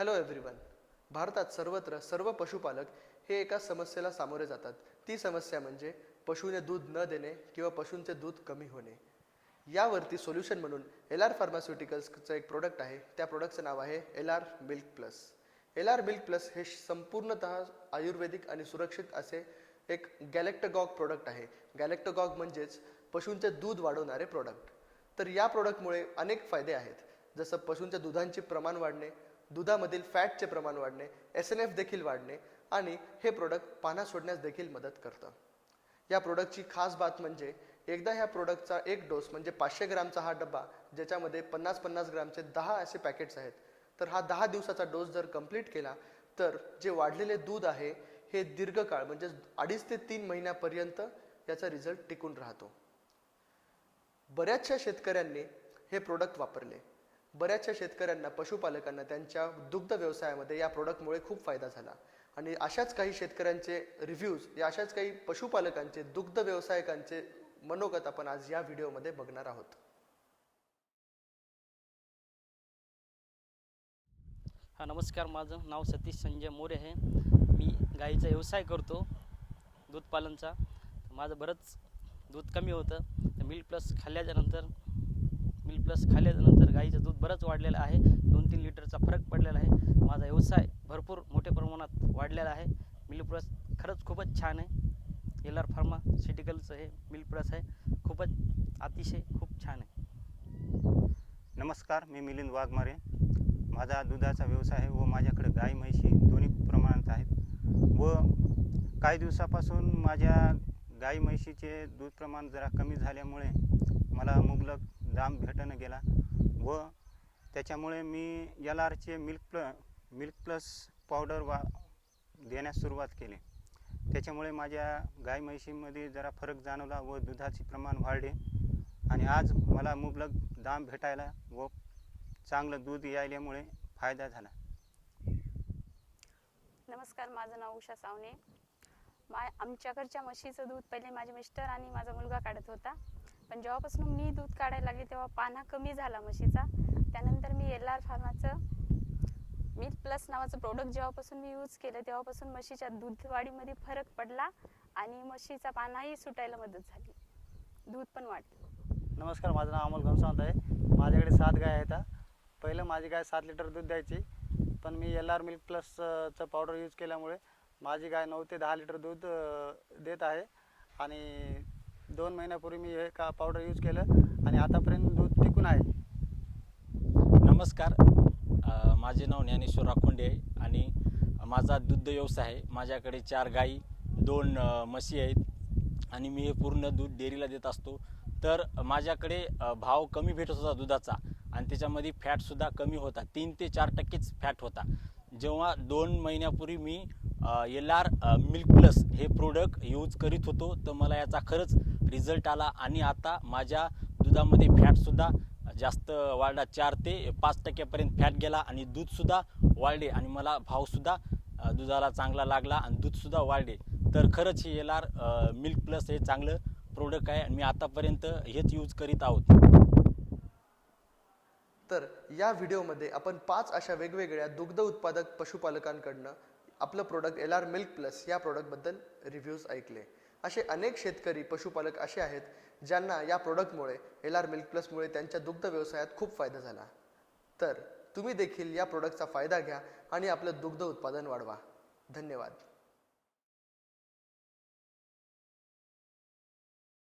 Hello everyone भारतात सर्वत्र सर्व पशुपालक हे एका समस्येला सामोरे जातात. ती समस्या म्हणजे पशूने दूध न देणे किंवा पशूंचे दूध कमी होणे. यावरती सोल्युशन म्हणून एल आर फार्मास्युटिकल्सचं एक प्रोडक्ट आहे. त्या प्रोडक्टचं नाव आहे L R milk plus L R milk plus हे संपूर्णतः आयुर्वेदिक आणि सुरक्षित असे एक गॅलेक्टगॉग प्रोडक्ट आहे. गॅलेक्टगॉग म्हणजेच पशूंचे दूध वाढवणारे प्रोडक्ट तर या प्रोडक्टमुळे अनेक फायदे आहेत. जसं पशूंच्या दुधांचे प्रमाण वाढणे दुधामधील फॅटचे प्रमाण वाढणे एस एन एफ देखील वाढणे आणि हे प्रोडक्ट पाना सोडण्यास देखील मदत करतं. या प्रोडक्टची खास बात म्हणजे एकदा ह्या प्रोडक्टचा एक डोस म्हणजे पाचशे ग्रामचा हा डबा ज्याच्यामध्ये पन्नास पन्नास ग्रामचे दहा असे पॅकेट्स आहेत तर हा दहा दिवसाचा डोस जर कंप्लीट केला तर जे वाढलेले दूध आहे हे दीर्घकाळ म्हणजे अडीच ते तीन महिन्यापर्यंत याचा रिझल्ट टिकून राहतो. बऱ्याचशा शेतकऱ्यांनी हे प्रोडक्ट वापरले. बऱ्याचशा शेतकऱ्यांना पशुपालकांना त्यांच्या दुग्ध व्यवसायामध्ये या प्रोडक्टमुळे खूप फायदा झाला. आणि अशाच काही शेतकऱ्यांचे रिव्ह्यूज या अशाच काही पशुपालकांचे दुग्ध व्यवसायकांचे मनोगत आपण आज या व्हिडिओमध्ये बघणार आहोत. हा नमस्कार. माझं नाव सतीश संजय मोरे आहे. मी गाईचा व्यवसाय करतो दूध पालनचा. माझं बरंच दूध कमी होतं. तर मिल्क प्लस खाल्ल्याच्यानंतर मिल प्लस खाल्ल्यानंतर गाईचं दूध बरंच वाढलेलं आहे. दोन तीन लिटरचा फरक पडलेला आहे. माझा व्यवसाय भरपूर मोठ्या प्रमाणात वाढलेला आहे. मिल प्लस खरंच खूपच छान आहे. एल आर फार्मास्युटिकलचं हे मिल प्लस आहे. खूपच अतिशय खूप छान आहे. नमस्कार मी मिलिंद वाघमारे. माझा दुधाचा व्यवसाय आहे व माझ्याकडे गाई म्हैशी दोन्ही प्रमाणात आहेत. व काही दिवसापासून माझ्या गाई म्हैशीचे दूध प्रमाण जरा कमी झाल्यामुळे मला मुबलक दाम भेटणं गेला व त्याच्यामुळे मी एल आरचे मिल्क प्ल मिल्क प्लस पावडर वा देण्यास सुरुवात केली. त्याच्यामुळे माझ्या गाय म्हैशीमध्ये जरा फरक जाणवला व दुधाचे प्रमाण वाढले आणि आज मला मुबलक दाम भेटायला व चांगलं दूध यायल्यामुळे फायदा झाला. नमस्कार माझं नाव उषा सावने. मा आमच्याकडच्या म्हशीचं दूध पहिले माझे मिस्टर आणि माझा मुलगा काढत होता. पण जेव्हापासून मी दूध काढायला लागली तेव्हा पाना कमी झाला म्हशीचा. त्यानंतर मी एल आर फार्माचं मिल्क प्लस नावाचं प्रोडक्ट जेव्हापासून मी यूज केलं तेव्हापासून म्हशीच्या दूध वाढीमध्ये फरक पडला आणि म्हशीचा पानाही सुटायला मदत झाली. दूध पण वाढलं. नमस्कार माझं नाव अमोल घनसावंत आहे. माझ्याकडे सात गाय आहेत पहिलं माझी गाय सात लिटर दूध द्यायची पण मी एल आर मिल्क प्लसचं पावडर यूज केल्यामुळे माझी गाय नऊ ते दहा लिटर दूध देत आहे. आणि दोन महिन्यापूर्वी मी हे का पावडर यूज केलं आणि आतापर्यंत दूध टिकून आहे. नमस्कार. अ, माझे नाव ज्ञानेश्वर राखोंडे आहे आणि माझा दुग्ध व्यवसाय आहे. माझ्याकडे चार गाई दोन अ, म्हशी आहेत आणि मी हे पूर्ण दूध डेअरीला देत असतो. तर माझ्याकडे अ, भाव कमी भेटत होता दुधाचा आणि त्याच्यामध्ये फॅटसुद्धा कमी होता. तीन ते चार टक्केच फॅट होता. जेव्हा दोन महिन्यापूर्वी मी एल आर मिल्क प्लस हे प्रोडक्ट यूज करीत होतो. तर मला याचा खरंच रिझल्ट आला. आणि आता माझ्या दुधामध्ये फॅटसुद्धा जास्त वाढला. चार ते पाच टक्क्यापर्यंत फॅट गेला आणि दूधसुद्धा वाढले. आणि मला भावसुद्धा दुधाला चांगला लागला आणि दूधसुद्धा वाढले. तर खरंच हे एल आर मिल्क प्लस हे चांगलं प्रोडक्ट आहे आणि मी आतापर्यंत हेच यूज करीत आहोत. तर या व्हिडिओमध्ये आपण पाच अशा वेगवेगळ्या दुग्ध उत्पादक पशुपालकांकडनं आपलं product L R milk plus या प्रोडक्टबद्दल रिव्ह्यूज ऐकले. असे अनेक शेतकरी पशुपालक असे आहेत ज्यांना या प्रोडक्टमुळे एल आर मिल्क प्लसमुळे त्यांच्या दुग्ध व्यवसायात खूप फायदा झाला. तर तुम्ही देखील या प्रोडक्टचा फायदा घ्या आणि आपलं दुग्ध उत्पादन वाढवा. धन्यवाद.